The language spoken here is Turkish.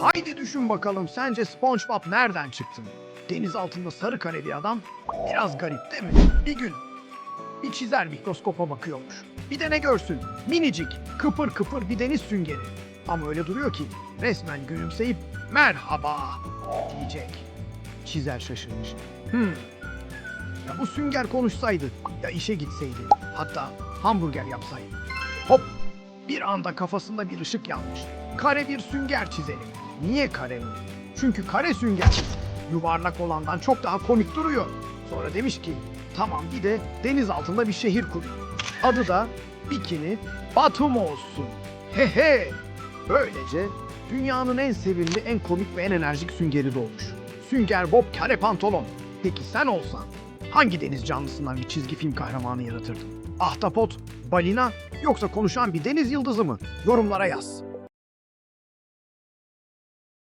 Haydi düşün bakalım sence SpongeBob nereden çıktı? Deniz altında sarı kare bir adam biraz garip değil mi? Bir gün bir çizer mikroskopa bakıyormuş. Bir de ne görsün? Minicik, kıpır kıpır bir deniz süngeri. Ama öyle duruyor ki resmen gülümseyip merhaba diyecek. Çizer şaşırmış. Hmm. Ya bu sünger konuşsaydı, ya işe gitseydi, hatta hamburger yapsaydı. Hop! Bir anda kafasında bir ışık yanmış. Kare bir sünger çizelim. Niye kare mi? Çünkü kare sünger yuvarlak olandan çok daha komik duruyor. Sonra demiş ki tamam bir de deniz altında bir şehir kurayım. Adı da Bikini Batum olsun. He he. Böylece dünyanın en sevimli, en komik ve en enerjik süngeri doğmuş. Sünger Bob Kare Pantolon. Peki sen olsan hangi deniz canlısından bir çizgi film kahramanı yaratırdın? Ahtapot, balina yoksa konuşan bir deniz yıldızı mı? Yorumlara yaz.